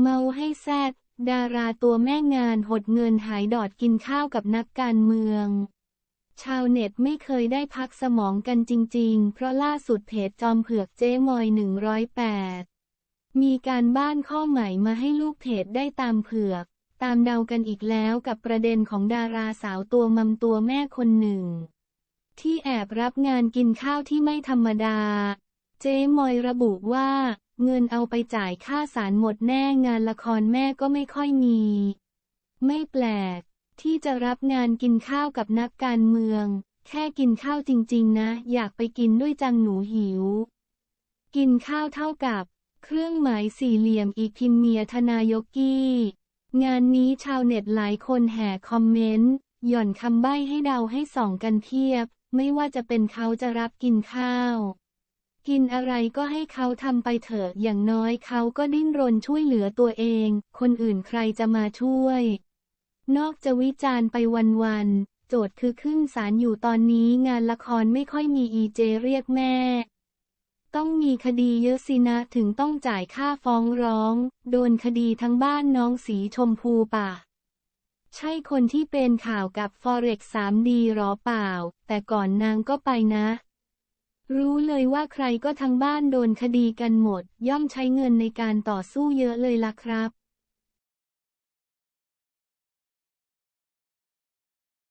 เมาให้แซดดาราตัวแม่งานหดเงินหายดอดกินข้าวกับนักการเมือง ชาวเน็ตไม่เคยได้พักสมองกันจริง ๆ เพราะล่าสุดเพจจอมเผือกเจ๊มอย 108 มีการบ้านข้อใหม่มาให้ลูกเพจได้ตามเผือก ตามเดากันอีกแล้วกับประเด็นของดาราสาวตัวมัมตัวแม่คนหนึ่ง ที่แอบรับงานกินข้าวที่ไม่ธรรมดา เจ๊มอยระบุว่า เงินเอาไปจ่ายค่าสารหมดแน่งานละครแม่ก็ไม่ค่อยมี ไม่แปลก ที่จะรับงานกินข้าวกับนักการเมือง แค่กินข้าวจริงๆนะ อยากไปกินด้วยจังหนูหิว กินข้าวเท่ากับ เครื่องหมายสี่เหลี่ยมอีกพิมเมียทนายกกี้ งานนี้ชาวเน็ตหลายคนแห่คอมเมนต์หย่อนคำใบ้ให้เดาให้ส่องกันเพียบ ไม่ว่าจะเป็นเขาจะรับกินข้าว กินอะไรก็ให้เขาทำไปเถอะ อย่างน้อยเขาก็ดิ้นรนช่วยเหลือตัวเอง คนอื่นใครจะมาช่วย นอกจะวิจารณ์ไปวันๆ โจทย์คือขึ้นศาลอยู่ตอนนี้งานละครไม่ค่อยมีอีเจเรียกแม่ ต้องมีคดีเยอะสินะถึงต้องจ่ายค่าฟ้องร้อง โดนคดีทั้งบ้านน้องสีชมพูป่ะใช่คนที่เป็นข่าวกับ Forex 3D หรอเปล่า แต่ก่อนนางก็ไปนะ รู้เลยว่าใครก็ทั้งบ้านโดนคดีกันหมด ย่อมใช้เงินในการต่อสู้เยอะเลยล่ะครับ